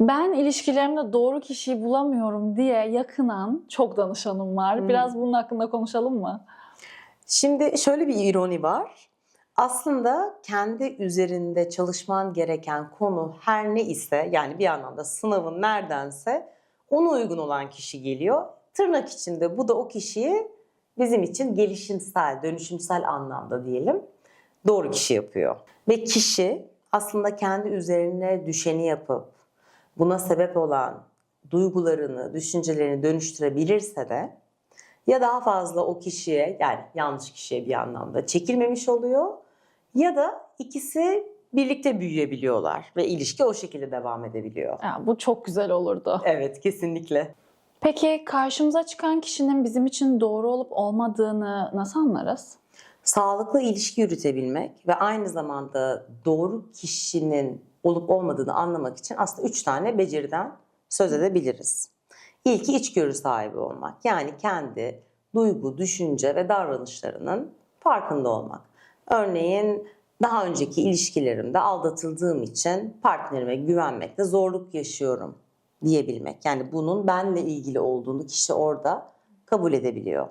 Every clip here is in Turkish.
Ben ilişkilerimde doğru kişiyi bulamıyorum diye yakınan çok danışanım var. Hmm. Biraz bunun hakkında konuşalım mı? Şimdi şöyle bir ironi var. Aslında kendi üzerinde çalışman gereken konu her ne ise yani bir anlamda sınavın neredense ona uygun olan kişi geliyor. Tırnak içinde bu da o kişiyi bizim için gelişimsel, dönüşümsel anlamda diyelim doğru kişi yapıyor. Ve kişi aslında kendi üzerine düşeni yapıp buna sebep olan duygularını, düşüncelerini dönüştürebilirse de ya daha fazla o kişiye yani yanlış kişiye bir anlamda çekilmemiş oluyor ya da ikisi birlikte büyüyebiliyorlar ve ilişki o şekilde devam edebiliyor. Ya, bu çok güzel olurdu. Evet kesinlikle. Peki karşımıza çıkan kişinin bizim için doğru olup olmadığını nasıl anlarız? Sağlıklı ilişki yürütebilmek ve aynı zamanda doğru kişinin olup olmadığını anlamak için aslında üç tane beceriden söz edebiliriz. İlki içgörü sahibi olmak. Yani kendi duygu, düşünce ve davranışlarının farkında olmak. Örneğin daha önceki ilişkilerimde aldatıldığım için partnerime güvenmekte zorluk yaşıyorum diyebilmek. Yani bunun benle ilgili olduğunu kişi orada kabul edebiliyor.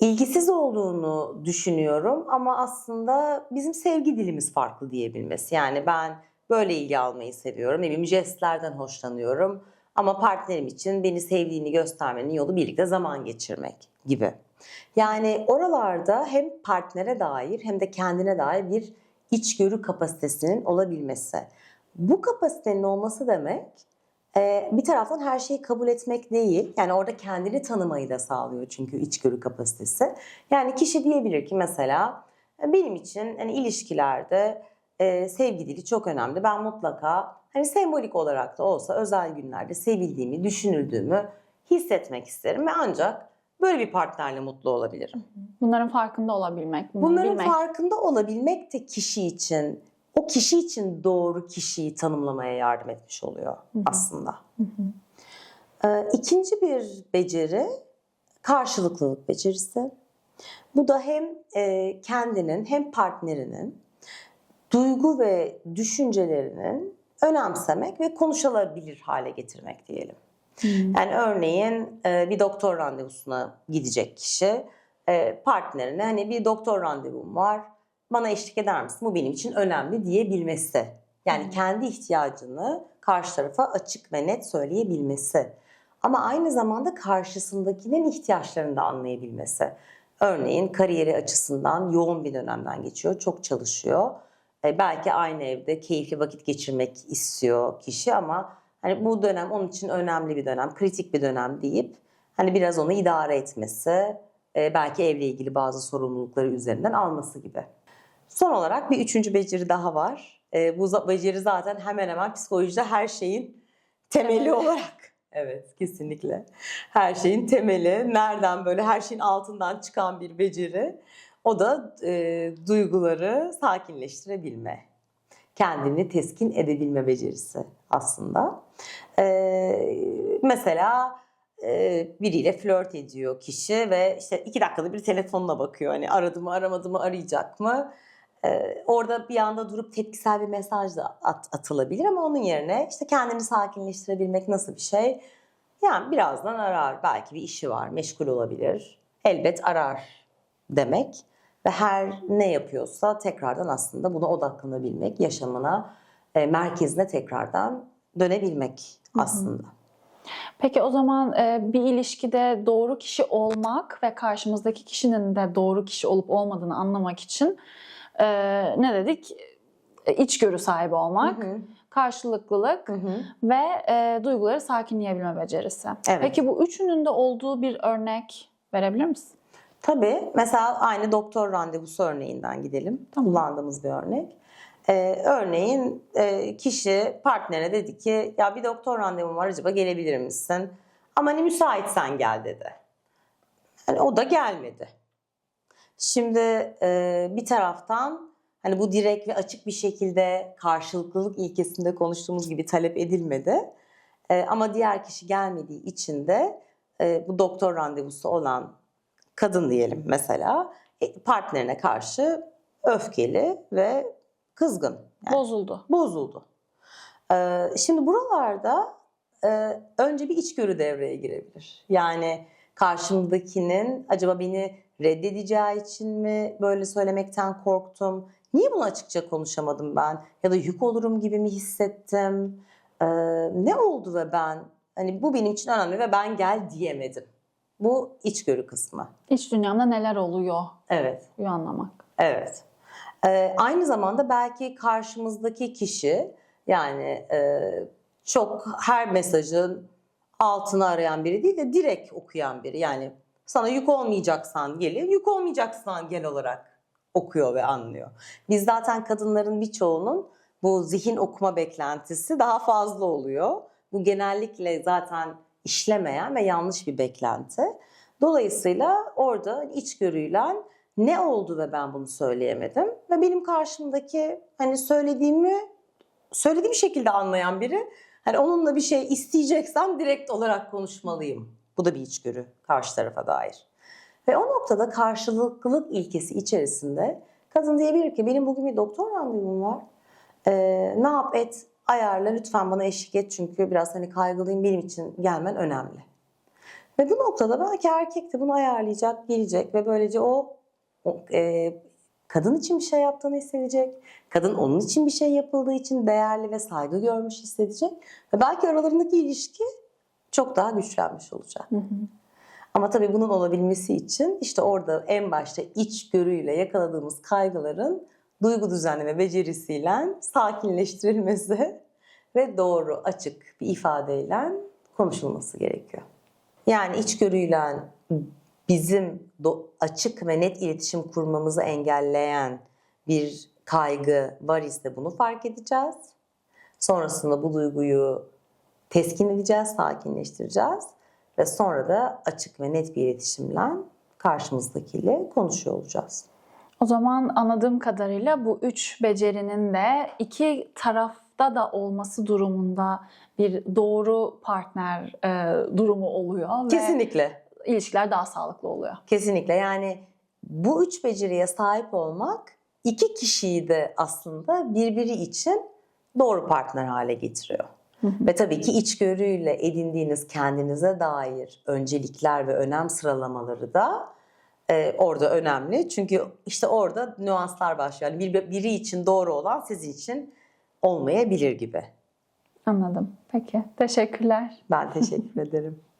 İlgisiz olduğunu düşünüyorum ama aslında bizim sevgi dilimiz farklı diyebilmesi. Yani ben böyle ilgi almayı seviyorum, ne jestlerden hoşlanıyorum ama partnerim için beni sevdiğini göstermenin yolu birlikte zaman geçirmek gibi. Yani oralarda hem partnere dair hem de kendine dair bir içgörü kapasitesinin olabilmesi. Bu kapasitenin olması demek e, bir taraftan her şeyi kabul etmek değil. Yani orada kendini tanımayı da sağlıyor çünkü içgörü kapasitesi. Yani kişi diyebilir ki mesela "E, benim için hani ilişkilerde e, sevgi dili çok önemli. Ben mutlaka hani sembolik olarak da olsa özel günlerde sevildiğimi, düşünüldüğümü hissetmek isterim ve ancak böyle bir partnerle mutlu olabilirim. Bunların farkında olabilmek, Bunların bilmek. farkında olabilmek de kişi için, o kişi için doğru kişiyi tanımlamaya yardım etmiş oluyor aslında. Ee, İkinci bir beceri karşılıklılık becerisi. Bu da hem e, kendinin hem partnerinin duygu ve düşüncelerinin önemsemek ve konuşulabilir hale getirmek diyelim. Yani örneğin e, bir doktor randevusuna gidecek kişi e, partnerine hani bir doktor randevum var bana eşlik eder misin bu benim için önemli diyebilmesi. Yani kendi ihtiyacını karşı tarafa açık ve net söyleyebilmesi. Ama aynı zamanda karşısındakinin ihtiyaçlarını da anlayabilmesi. Örneğin kariyeri açısından yoğun bir dönemden geçiyor, çok çalışıyor. E, belki aynı evde keyifli vakit geçirmek istiyor kişi ama hani bu dönem onun için önemli bir dönem, kritik bir dönem deyip hani biraz onu idare etmesi, e, belki evle ilgili bazı sorumlulukları üzerinden alması gibi. Son olarak bir üçüncü beceri daha var. E, bu beceri zaten hemen hemen psikolojide her şeyin temeli olarak. Evet, kesinlikle. Her şeyin temeli, nereden böyle her şeyin altından çıkan bir beceri. O da e, duyguları sakinleştirebilme. Kendini teskin edebilme becerisi aslında. E, mesela e, biriyle flört ediyor kişi ve işte iki dakikada bir telefonuna bakıyor. Hani aradı mı aramadı mı arayacak mı? E, orada bir anda durup tepkisel bir mesaj da at- atılabilir ama onun yerine işte kendini sakinleştirebilmek nasıl bir şey? Yani birazdan arar. Belki bir işi var, meşgul olabilir. Elbet arar demek ve her ne yapıyorsa tekrardan aslında buna odaklanabilmek, yaşamına, e, merkezine tekrardan dönebilmek aslında. Peki o zaman bir ilişkide doğru kişi olmak ve karşımızdaki kişinin de doğru kişi olup olmadığını anlamak için e, ne dedik? E, İçgörü sahibi olmak, Hı hı. karşılıklılık Hı hı. ve e, duyguları sakinleyebilme becerisi. Evet. Peki bu üçünün de olduğu bir örnek verebilir misin? Tabii. Mesela aynı doktor randevusu örneğinden gidelim. Tamam. Kullandığımız bir örnek. Ee, örneğin e, kişi partnerine dedi ki ya bir doktor randevum var acaba gelebilir misin? Ama hani müsaitsen gel dedi. Yani o da gelmedi. Şimdi e, bir taraftan hani bu direkt ve açık bir şekilde karşılıklılık ilkesinde konuştuğumuz gibi talep edilmedi. E, ama diğer kişi gelmediği için de e, bu doktor randevusu olan kadın diyelim mesela e, partnerine karşı öfkeli ve kızgın. Yani Bozuldu. bozuldu. Ee, şimdi buralarda e, önce bir içgörü devreye girebilir. Yani karşımdakinin acaba beni reddedeceği için mi böyle söylemekten korktum? Niye bunu açıkça konuşamadım ben? Ya da yük olurum gibi mi hissettim? Ee, ne oldu ve ben hani bu benim için önemli ve ben gel diyemedim. Bu içgörü kısmı. İç dünyamda neler oluyor? Evet. Uyu anlamak. Evet. Ee, aynı zamanda belki karşımızdaki kişi yani e, çok her mesajın altını arayan biri değil de direkt okuyan biri. Yani sana yük olmayacaksan geliyor, yük olmayacaksan gel olarak okuyor ve anlıyor. Biz zaten kadınların birçoğunun bu zihin okuma beklentisi daha fazla oluyor. Bu genellikle zaten işlemeyen ve yanlış bir beklenti. Dolayısıyla orada içgörüyle ne oldu ve ben bunu söyleyemedim ve benim karşımdaki hani söylediğimi söylediğim şekilde anlayan biri hani onunla bir şey isteyeceksem direkt olarak konuşmalıyım. Bu da bir içgörü karşı tarafa dair. Ve o noktada karşılıklılık ilkesi içerisinde kadın diyebilir ki benim bugün bir doktor randevum var. Ee, ne yap et ayarla lütfen bana eşlik et çünkü biraz hani kaygılıyım benim için gelmen önemli. Ve bu noktada belki erkek de bunu ayarlayacak, gelecek ve böylece o, o, e, kadın için bir şey yaptığını hissedecek. Kadın onun için bir şey yapıldığı için değerli ve saygı görmüş hissedecek. Ve belki aralarındaki ilişki çok daha güçlenmiş olacak. Ama tabii bunun olabilmesi için işte orada en başta içgörüyle yakaladığımız kaygıların duygu düzenleme becerisiyle sakinleştirilmesi ve doğru, açık bir ifadeyle konuşulması gerekiyor. Yani içgörüyle bizim açık ve net iletişim kurmamızı engelleyen bir kaygı var ise bunu fark edeceğiz. Sonrasında bu duyguyu teskin edeceğiz, sakinleştireceğiz ve sonra da açık ve net bir iletişimle karşımızdakiyle konuşuyor olacağız. O zaman anladığım kadarıyla bu üç becerinin de iki tarafta da olması durumunda bir doğru partner e, durumu oluyor ve Kesinlikle. ilişkiler daha sağlıklı oluyor. Kesinlikle yani bu üç beceriye sahip olmak iki kişiyi de aslında birbiri için doğru partner hale getiriyor. Ve tabii ki içgörüyle edindiğiniz kendinize dair öncelikler ve önem sıralamaları da e, orada önemli. Çünkü işte orada nüanslar başlıyor. Yani bir, biri için doğru olan sizin için olmayabilir gibi. Anladım. Peki. Teşekkürler. Ben teşekkür ederim.